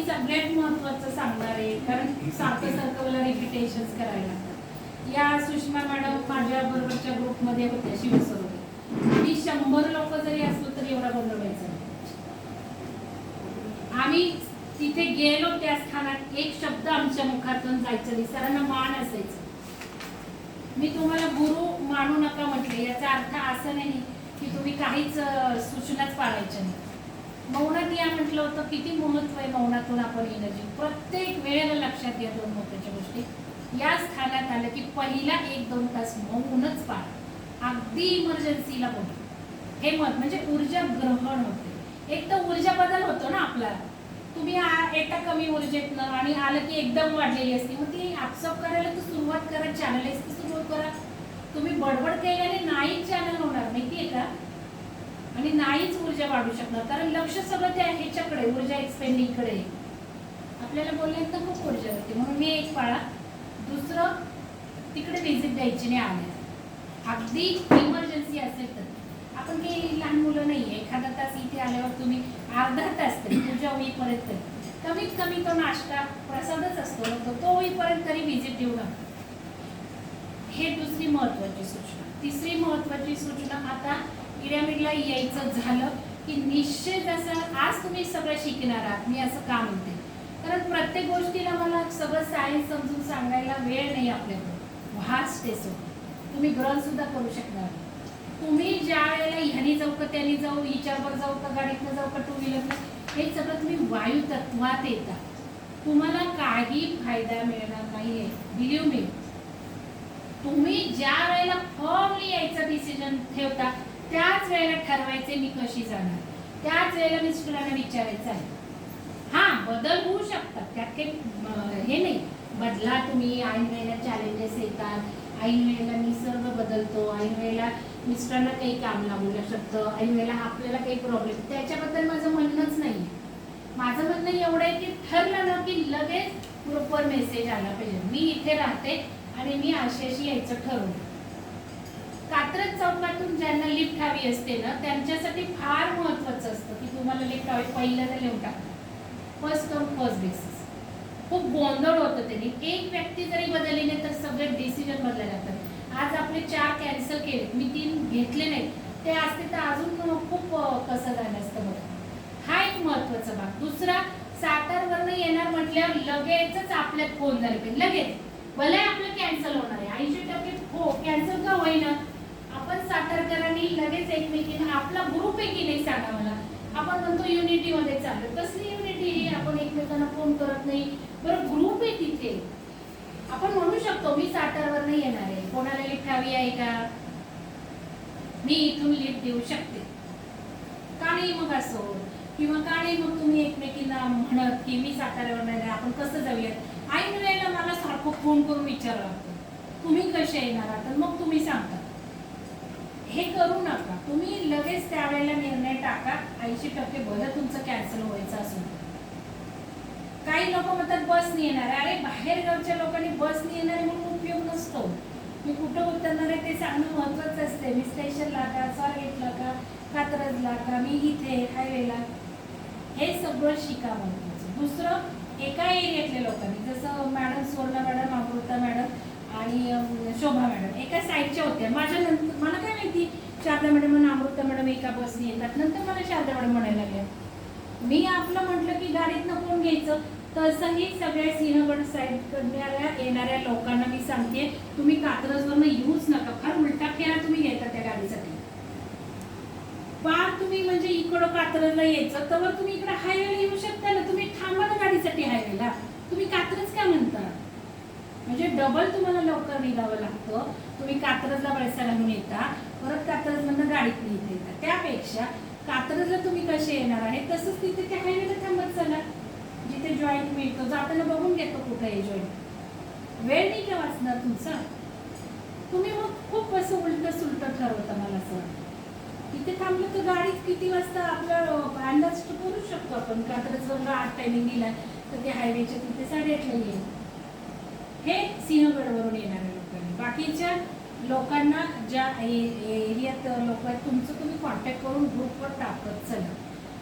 मी सगळ्यात महत्वाचं सांगणार आहे कारण सारखं सारखं मला रिपिटेशन करायला लागतात. या सुषमा मॅडम माझ्या बरोबरच्या ग्रुपमध्ये होत्या शिवसरोवर आम्ही शंभर लोक जरी असलो तरी एवढा गोंधळ व्हायचा आम्ही तिथे गेलो त्या स्थानात एक शब्द आमच्या मुखातून जायचं नाही. सरांना मान असायचं. मी तुम्हाला गुरु मानू नका म्हटले. याचा अर्थ असं नाही की तुम्ही काहीच सूचनाच पाळायच्या नाही. मौनात या म्हटलं होतं किती महत्त्व आहे मौनातून आपण एनर्जी प्रत्येक वेळेला लक्षात घ्या दोन महत्त्वाच्या गोष्टी. या स्थानात आलं की पहिला एक दोन तास मौनच पाळा. अगदी इमर्जन्सीला बोल हे मत म्हणजे ऊर्जा ग्रहण होते. एक तर ऊर्जा बदल होतो ना आपला. तुम्ही एका कमी ऊर्जेतनं आणि आलं की एकदम वाढलेली असते. मग ती आपसप करायला तर सुरुवात करा चॅनल तर सुरुवात करा. तुम्ही बडबड केल्याने नाही चॅनल होणार. माहिती आहे का? आणि नाहीच ऊर्जा वाढू शकणार. कारण लक्ष सगळं त्या ह्याच्याकडे ऊर्जा एक्सपेंडिंगकडे आपल्याला बोलल्यानंतर खूप ऊर्जा होते. म्हणून मी एक पाळा दुसरं तिकडे व्हिजिट द्यायची नाही आल्या अगदी इमर्जन्सी असेल तर. आपण काही लहान मुलं नाही एखादा तास इथे आल्यावर तुम्ही अर्धा तास तरी पूजा होईपर्यंत तरी. कमीत कमी तो नाश्ता प्रसादच असतो. तो तो होईपर्यंत तरी व्हिजिट देऊ नका. हे दुसरी महत्वाची सूचना. तिसरी महत्वाची सूचना आता पिरामिडला यायचं झालं की निश्चित असं आज तुम्ही सगळं शिकणार आहात. मी असं का म्हणते? कारण प्रत्येक गोष्टीला मला सगळं सायन्स समजून सांगायला वेळ नाही आपल्याकडे. व्हास्ट आहे तुम्ही ग्रहण सुद्धा करू शकणार तुम्ही ज्या वेळेला ह्यानी जाऊ का त्याने जाऊ हिच्यावर जाऊ का गाडीतनं जाऊ का टू व्हीलरनं हे सगळं तुम्ही वायू तत्वात येता. तुम्हाला काही फायदा मिळणार नाहीये बिलीव मी तुम्ही ज्या वेळेला फॉर्म यायचा डिसिजन ठेवता त्याच वेळेला ठरवायचे मी कशी जाणार. त्याच वेळेला मिस्टरांना विचारायचं आहे. हा बदल होऊ शकतात. त्यात काही हे नाही. बदला तुम्ही ऐन वेळेला चॅलेंजेस येतात. ऐन वेळेला निसर्ग बदलतो. ऐन वेळेला मिस्टरांना काही काम लागू शकतं. ऐन वेळेला आपल्याला काही प्रॉब्लेम त्याच्याबद्दल माझं म्हणणंच नाही माझं म्हणणं एवढं आहे की ठरलं ना की लगेच प्रॉपर मेसेज आला पाहिजे. मी इथे राहते आणि मी आशयाशी यायचं ठरवलं कात्रज चौकातून ज्यांना लिफ्ट हवी असते ना त्यांच्यासाठी फार महत्वाचं असतं की तुम्हाला लिफ्ट हवी पहिल्यांदा लिहून टाका. फर्स्ट कम फर्स्ट बेसिस खूप गोंधळ होतं त्यांनी. एक व्यक्ती जरी बदलली नाही तर सगळे डिसिजन बदलले जातात आज आपले चार कॅन्सल केले मी तीन घेतले नाही ते असते तर अजून खूप कसं झालं असतं बघा. हा एक महत्त्वाचा भाग. दुसरा सातारवरनं येणार म्हटल्यावर लगेचच आपल्यात फोन झाले पाहिजे. लगेच. भले आपलं कॅन्सल होणार आहे. ऐंशी टक्के हो कॅन्सल का होईना? आपण सातारकरांनी लगेच एकमेकींना आपला ग्रुप आहे की नाही सांगा मला आपण म्हणतो युनिटी मध्ये चाललो. कसली युनिटी? आपण एकमेकांना फोन करत नाही. बरं ग्रुप आहे तिथे. आपण म्हणू शकतो मी सातारवर नाही येणार आहे. कोणाला लिफ्ट हवी आहे का? मी इथून लिफ्ट देऊ शकते. का नाही मग असो? किंवा का नाही मग तुम्ही एकमेकींना म्हणत की मी साताऱ्यावर नाही आपण कसं जाऊयात? ऐन वेळेला मला सारखं फोन करून विचारावं लागतं. तुम्ही कसे येणार? तर मग तुम्ही सांगता हे करू नका. तुम्ही लगेच त्यावेळेला निर्णय टाका. ऐंशी टक्के भलं तुमचं कॅन्सल व्हायचं असून काही लोक म्हणतात बसने येणार. अरे बाहेर गावच्या लोकांनी बसने येणार म्हणून उपयोग नसतो. मी कुठं उतरणार आहे ते सांगणं महत्वाचं असते. मी स्टेशनला का स्वारगेटला का कात्रजला का मी इथे हायवेला. हे सगळं शिका महत्वाचं दुसरं एका एरियातल्या लोकांनी जसं madam Suvarna madam Amruta madam आणि शोभा मॅडम एका साईडच्या होत्या. माझ्या नंतर मला काय माहिती शारदा मॅडम आणि अमृता मॅडम एका बसने येतात. नंतर मला शारदा मॅडम म्हणायला लागल्या मी आपलं म्हटलं की गाडीतनं कोण घ्यायचं. तसंही सगळ्या सिंहगड साईड करणाऱ्या येणाऱ्या लोकांना मी सांगते तुम्ही कात्रजवरनं येऊच नका. फार उलटा फेरा तुम्ही घेता त्या गाडीसाठी. पार तुम्ही म्हणजे इकडं कात्रजला यायचं तर तुम्ही इकडे हायवेला येऊ शकता ना तुम्ही थांबा ना गाडीसाठी हायवेला तुम्ही कात्रज का म्हणता म्हणजे डबल तुम्हाला लवकर निघावं लागतं. तुम्ही कात्रजला पैसा घालून येता. परत कात्रजमधनं गाडीत निघता येता. त्यापेक्षा कात्रजला तुम्ही कसे येणार आहे? तसंच तिथे त्या हायवेला थांबत चला. जिथे जॉईंट मिळतो जाताना बघून घेतो कुठं आहे जॉईंट वेळ नाही का वाचणार तुमचा? तुम्ही मग खूप असं उलट सुलट ठरवता मला असं वाटतं. तिथे थांबलं तर गाडीत किती वाजता आपला अंदाज करू शकतो आपण. कात्रजवरला आठ टायमिंग दिला तर ते हायवेच्या तिथे साडेआठला येईल. हे सिंहगडवरून येणाऱ्या लोकांनी. बाकीच्या लोकांना ज्या एरियात लोक आहेत तुमचं तुम्ही कॉन्टॅक्ट करून ग्रुपवर टाकत चला.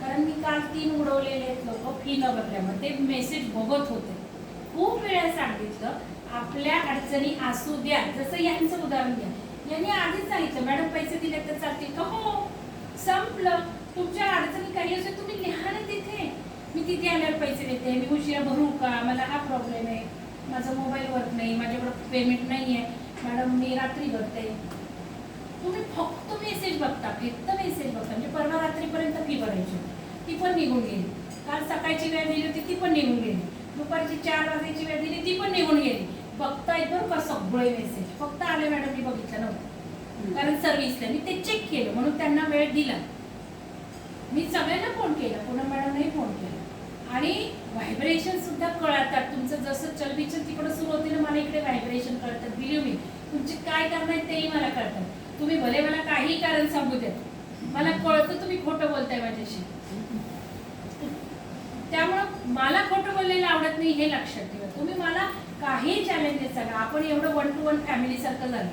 कारण मी काल तीन उडवलेले आहेत लोक फी न भरल्यामुळे ते मेसेज बघत होते. खूप वेळा सांगितलं आपल्या अडचणी असू द्या. जसं यांचं उदाहरण घ्या. यांनी आधीच सांगितलं मॅडम पैसे दिले तर चालतील का? हो. संपलं. तुमच्या अडचणी काही असेल तुम्ही लिहा ना तिथे. मी तिथे आल्यावर पैसे देते. मी उशिरा भरू का? मला हा प्रॉब्लेम आहे. माझा मोबाईल वर्क नाही माझ्याकडे पेमेंट नाही आहे मॅडम मी रात्री करते. तुम्ही फक्त मेसेज बघता फक्त मेसेज बघता. म्हणजे परवा रात्रीपर्यंत फी भरायची. ती पण निघून गेली. काल सकाळची वेळ दिली होती ती पण निघून गेली. दुपारची चार वाजेची वेळ दिली ती पण निघून गेली. बघताय बरं का सगळे मेसेज फक्त आले मॅडम मी बघितलं नव्हतं. कारण सर्व्हिसला मी ते चेक केलं म्हणून त्यांना वेळ दिला. मी सगळ्यांना फोन केला पुन्हा मॅडमनेही फोन केला. आणि व्हायब्रेशन सुद्धा कळतात. तुमचं जसं चलबिचल तिकडं सुरू होते ना मला इकडे व्हायब्रेशन कळतात बिलीव मी तुमचे काय कारण आहे तेही मला कळतात तुम्ही भले मला काही कारण सांगू द्या. मला कळतं तुम्ही खोटं बोलताय माझ्याशी. त्यामुळं मला खोटं बोललेलं आवडत नाही हे लक्षात ठेवा. तुम्ही मला काही चॅलेंजेस सांगा. आपण एवढं वन टू वन फॅमिली सारखं झालं.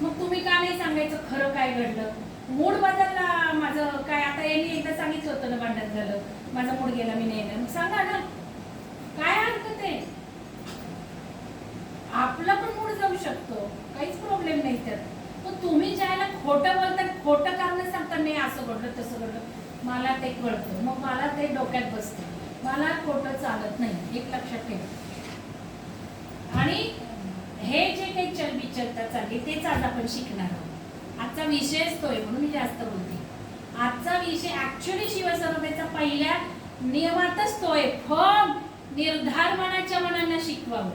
मग तुम्ही का नाही सांगायचं खरं काय घडलं? मूड बदलला माझं. काय आता यांनी एकदा सांगितलं होतं ना भांडण झालं. माझा मूड गेला मी नाही येणार. सांगा ना. काय हरकत आहे आपला पण मूड जाऊ शकतो. काहीच प्रॉब्लेम नाही त्यात. पण तुम्ही ज्याला खोटं बोलता खोटं कारण सांगता नाही असं घडलं तसं घडलं मला ते कळतं. मग मला ते डोक्यात बसतं. मला खोटं चालत नाही. एक लक्षात ठेवा. आणि हे जे काही चल चलबिचलता चालली तेच आज आपण शिकणार आहोत. आजचा विषयच तो आहे म्हणून मी जास्त बोलते. आजचा विषय ऍक्च्युली शिवसर्वेचा पहिल्या नियमातच तो आहे. फम निर्धार मनाच्या मनांना शिकवावं.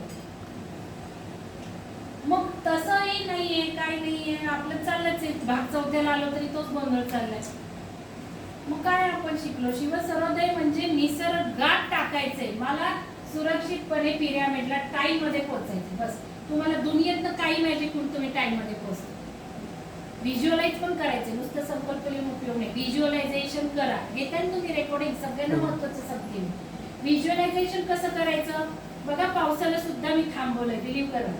मग तसंही नाहीये काय नाहीये. आपलं चाललंच आहे. भाग चौथ्याला आलो तरी तोच गोंधळ चाललाय. मग काय आपण शिकलो? शिवसर्वोदय म्हणजे निसर्गात टाकायचंय. मला सुरक्षितपणे पिरॅमिडला टाईममध्ये पोहोचायचं बस. तुम्हाला दुनियेतनं काही मॅजिक करून तुम्ही टाईममध्ये पोहोचता. व्हिज्युअलाइज पण करायचं. नुसतं संकल्प लिहून उपयोग नाही. व्हिज्युअलायझेशन करा. घेताय तुम्ही रेकॉर्डिंग सगळ्यांना महत्वाचं सांगते मी व्हिज्युअलायझेशन कसं करायचं? बघा पावसाला सुद्धा मी थांबवलंय. बिलीव्ह करा.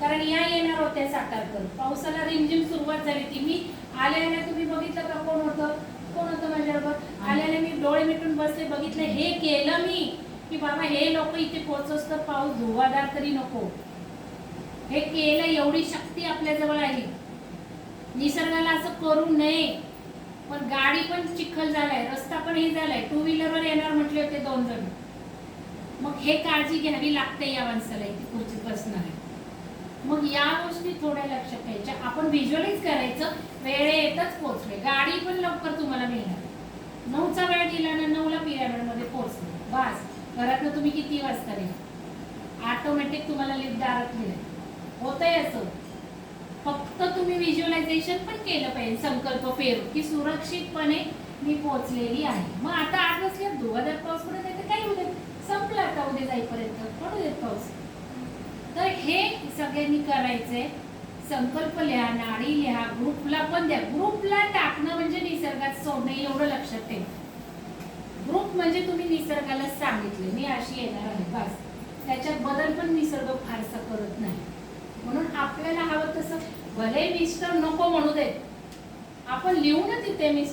कारण या येणार होत्या सातारकर. पावसाला रिमझिम सुरुवात झाली ती मी आल्या आल्या तुम्ही बघितलं का कोण होतं? कोण होतं माझ्याबरोबर? आल्या आल्या मी डोळे मिटून बसले बघितलं हे केलं मी. की बाबा हे लोक इथे पोहोचस तर पाऊस धुवादार तरी नको. हे केलं एवढी शक्ती आपल्या जवळ आली. निसर्गाला असं करू नये. पण गाडी पण चिखल झालाय रस्ता पण हे झालाय. टू व्हीलरवर येणार म्हटले होते दोन जण. मग हे काळजी घ्यावी लागते या माणसाला इथे खुर्चीत बसणार मग या गोष्टी थोड्या लक्षात घ्यायच्या आपण व्हिज्युअलाइज करायचं वेळेतच पोहोचले. गाडी पण लवकर तुम्हाला मिळणार. नऊचा वेळ दिला ना नऊला पिरामिडमध्ये पोहोचले. बस. घरातनं तुम्ही किती वाजता रे ऑटोमॅटिक तुम्हाला लिफ्ट दारात मिळेल. होतंय असं. फक्त तुम्ही व्हिज्युअलायझेशन पण केलं पाहिजे संकल्प पेरू की सुरक्षितपणे मी पोहोचलेली आहे. मग आता आठ वाजल्या हजार पाऊस पडत आहे तर काही उद्या संपला आता उद्या जाईपर्यंत. पडू देत पाऊस. तर हे सगळ्यांनी करायचंय. संकल्प लिहा नाडी लिहा ग्रुपला पण द्या. ग्रुपला टाकणं म्हणजे निसर्गात सोडणे एवढं लक्षात ठेवा. ग्रुप म्हणजे तुम्ही निसर्गाला सांगितले मी अशी येणार आहे. बस. त्याच्यात बदल पण निसर्ग फारसा करत नाही. म्हणून आपल्याला हवं तसं भले मिस्टर नको म्हणू देत. आपण लिहू ना तिथे मिस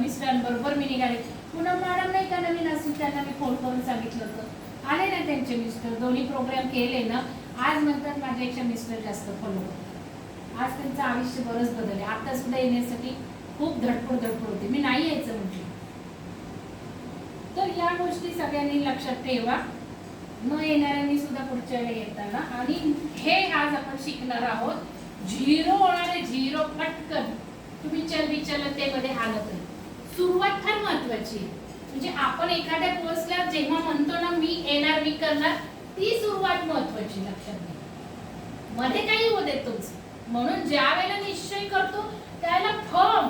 मिस्टरांबरोबर मी निघाले. पुन्हा मॅडम नाही का नवीन असतील त्यांना मी फोन करून सांगितलं होतं. आले ना त्यांचे मिस्टर दोन्ही प्रोग्राम केले ना. आज नंतर माझ्यापेक्षा मिस्टर जास्त फॉलो आज त्यांचं आयुष्य बरंच बदलले आता सुद्धा येण्यासाठी खूप धडपड धडपड होते. मी नाही यायचं म्हटलं. तर या गोष्टी सगळ्यांनी लक्षात ठेवा. न येणाऱ्यांनी सुद्धा पुढच्या वेळी येताना. आणि हे आज आपण शिकणार आहोत. झिरो होणारे झिरो पटकन तुम्ही चल विचलतेमध्ये हालत आहे सुरुवात फार महत्वाची म्हणजे आपण एखाद्या पोस्टला जेव्हा म्हणतो ना मी येणार मी करणार ती सुरुवात महत्वाची लक्षात घ्या. मध्ये काही होऊ देतोच म्हणून ज्या वेळेला निश्चय करतो त्याला फर्म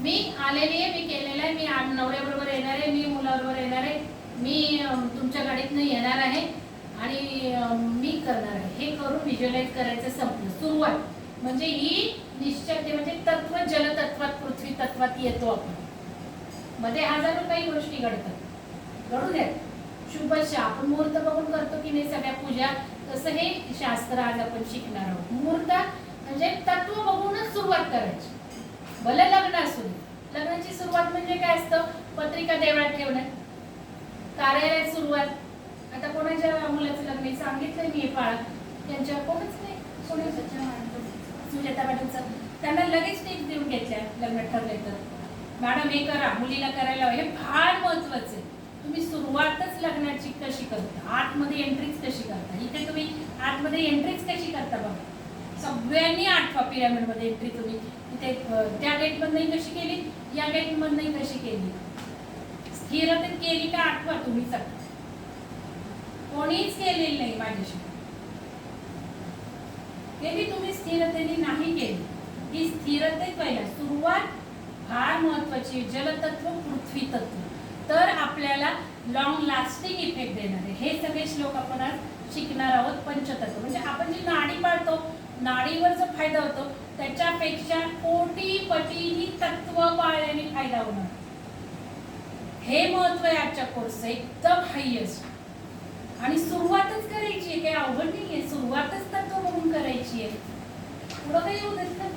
मी आलेली आहे मी केलेलं आहे. मी आ- नवऱ्याबरोबर येणार आहे मी मुलाबरोबर येणार आहे. मी तुमच्या गाडीतनं येणार आहे. आणि मी करणार आहे. हे करून व्हिज्युअलाइज करायचं संपलं. सुरुवात. म्हणजे ही निश्चयते म्हणजे तत्व जलतत्वात पृथ्वी तत्वात येतो आपण. मध्ये हजारो काही गोष्टी घडतात. घडू द्या शुभशा आपण मुहूर्त बघून करतो की नाही सगळ्या पूजा? तसं हे शास्त्र आज आपण शिकणार आहोत. मुहूर्त म्हणजे तत्व बघूनच सुरुवात करायची. भले लग्न असू दे लग्नाची सुरुवात म्हणजे काय असतं? पत्रिका देवळात ठेवणं. कार्यालयात सुरुवात. आता कोणाच्या मुलाचं लग्न सांगितलं मी हे पाळा त्यांच्या कोणच नाही. कोणाचं? सुजाता पाटीलचं. त्यांना लगेच टिप्स देऊन घेतल्या लग्न ठरले तर. मॅडम हे करा. मुलीला करायला हे फार महत्वाचं आहे. तुम्ही सुरुवातच लग्नाची कशी करता? आतमध्ये एंट्रीच कशी करता? इथे तुम्ही आतमध्ये एंट्रीच कशी करता बघा. सगळ्यांनी आठवा पिरामिडमध्ये एंट्री तुम्ही. ते त्या गेट मधनही कशी केली या गेट मधनही कशी केली स्थिरतेत केली का आठवा तुम्ही कोणीच केलेली नाही माझ्याशिवाय केली तुम्ही स्थिरतेने नाही केली. ही स्थिरते पहिला सुरुवात फार महत्वाची जलतत्व पृथ्वी तत्व तर आपल्याला लॉंग लास्टिंग इफेक्ट देणार. आहे हे सगळे श्लोक आपण आज शिकणार आहोत पंचतत्व. म्हणजे आपण जी नाडी पाळतो नाडीवर जो फायदा होतो त्याच्यापेक्षा कोटी पटीनी तत्व पाळल्याने फायदा होणार. हे महत्त्व आहे आजच्या कोर्सचं एकदम हायएस्ट आणि सुरुवातच करायची आहे काही अवघड नाहीये. सुरुवातच तत्व म्हणून करायची आहे. पुढं काही येऊ देत ना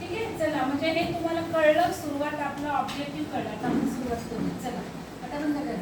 ठीक आहे चला. म्हणजे हे तुम्हाला कळलं सुरुवात आपला ऑब्जेक्टिव्ह कळलं. आता आपण सुरुवात करू. चला. आता बंद करा.